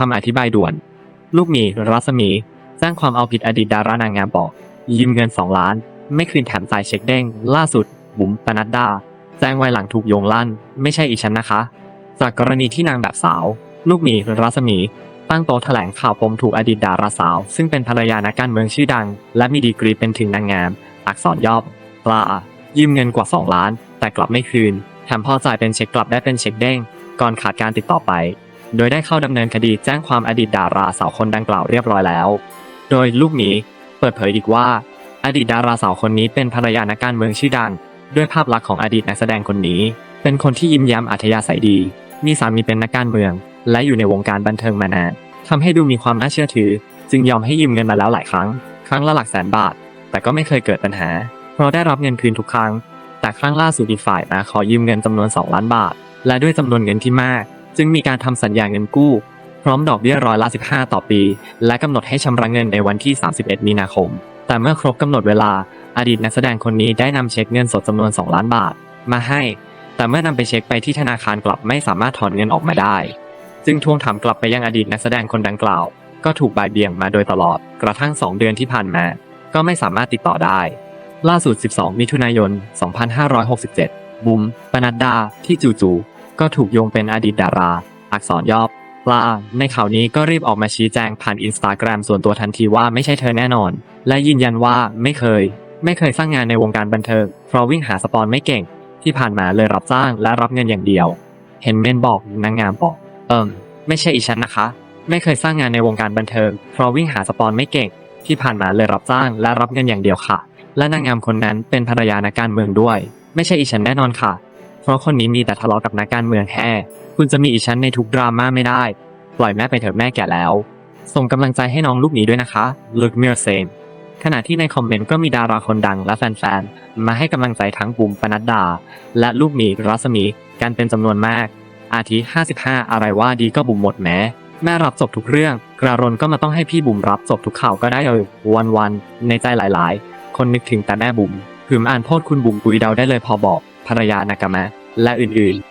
คำอธิบายด่วน ลูกหมีรัศมีแจ้งความเอาผิดอดีตดารานางงามบอก ยืมเงิน 2 ล้าน ไม่คืนแถมจ่ายเช็คเด้ง ล่าสุด บุ๋มปนัดดาแจ้งไว้หลังถูกโยงลั่น ไม่ใช่อีฉันนะคะ จากกรณีที่นางแบบสาว ลูกหมีรัศมี ตั้งโต๊ะแถลงข่าวปมถูกอดีตดาราสาว ซึ่งเป็นภรรยานักการเมืองชื่อดัง และมีดีกรีเป็นถึงนางงาม อักษรย่อปลายืมเงินกว่า 2 ล้าน แต่กลับไม่คืนแถมพอจ่ายเป็นเช็คกลับได้เป็นเช็คเด้ง ก่อนขาดการติดต่อไป โดยได้เข้าดำเนินคดีแจ้งความอดีตดาราสาวคนดังกล่าวเรียบร้อยแล้ว โดยลูกหมีเปิดเผยอีกว่า อดีตดาราสาวคนนี้เป็นภรรยานักการเมืองชื่อดัง ด้วยภาพลักษณ์ของอดีตนักแสดงคนนี้ เป็นคนที่ยิ้มแย้มอัธยาศัยดี มีสามีเป็นนักการเมือง และอยู่ในวงการบันเทิงมานานทำให้ดูมีความน่าเชื่อถือ จึงยอมให้ยืมเงินมาแล้วหลายครั้ง ครั้งละหลักแสนบาท แต่ก็ไม่เคยเกิดปัญหา เพราะได้รับเงินคืนทุกครั้ง แต่ครั้งล่าสุดอีกฝ่ายมาขอยืมเงินจำนวน 2 ล้านบาท และด้วยจำนวนเงินที่มาก จึงมีการทำสัญญาเงินกู้ พร้อมดอกเบี้ยร้อยละ 15 ต่อปี และกำหนดให้ชำระเงินในวันที่ 31 มีนาคม แต่เมื่อครบกำหนดเวลาอดีตนักแสดงคนนี้ได้นำเช็คเงินสดจำนวน 2 ล้านบาท มาให้ แต่เมื่อนำไปเช็คไปที่ธนาคารกลับไม่สามารถถอนเงินออกมาได้ จึงทวงถามกลับไปยังอดีตนักแสดงคนดังกล่าว ก็ถูกบ่ายเบี่ยงมาโดยตลอด กระทั่ง 2 เดือนที่ผ่านมา ก็ไม่สามารถติดต่อได้ ล่าสุด 12 มิถุนายน 2567 บุมปนัดดา ที่จู่ๆ ก็ถูกโยงเป็นอดีตดารา อักษรย่อปลาในข่าวนี้ก็รีบออกมาชี้แจงผ่านอินสตาแกรมส่วนตัวทันทีว่าไม่ใช่เธอแน่นอน และยืนยันว่าไม่เคย ไม่เคยสร้างงานในวงการบันเทิงเพราะวิ่งหาสปอนไม่เก่ง ที่ผ่านมาเลยรับจ้างและรับเงินอย่างเดียว เห็นเมนบอกนางงามบอก เอิมไม่ใช่อีฉันนะคะ ไม่เคยสร้างงานในวงการบันเทิง เพราะวิ่งหาสปอนไม่เก่ง ที่ผ่านมาเลยรับจ้างและรับเงินอย่างเดียวค่ะ และนางงามคนนั้นเป็นภรรยานักการเมืองด้วย ไม่ใช่อีฉันแน่นอนค่ะ เพราะคนนี้มีแต่ทะเลาะกับนักการเมืองแค่ คุณจะมีอีฉันในทุกดราม่าไม่ได้ ปล่อยแม่ไปเถอะแม่แก่แล้ว ส่งกำลังใจให้น้องลูกหนี้ด้วยนะคะลุกเมียเซนขณะที่ในคอมเมนต์ก็มีดาราคนดังและแฟนๆ มาให้กำลังใจทั้งบุ๋มปนัดดา และลูกหมีรัศมีกันเป็นจำนวนมาก อาทิ 55 อะไรว่าดีก็บุ๋มหมดแม้ แม่รับจบทุกเรื่อง กระรนก็มาต้องให้พี่บุ๋มรับจบทุกข่าวก็ได้เออวันๆ ในใจหลายๆ คนนึกถึงแต่แม่บุ๋มหืมอ่านโพดคุณบุ๋มปุยเดาได้เลยพอบอกภรรยานากามะ และอื่นๆ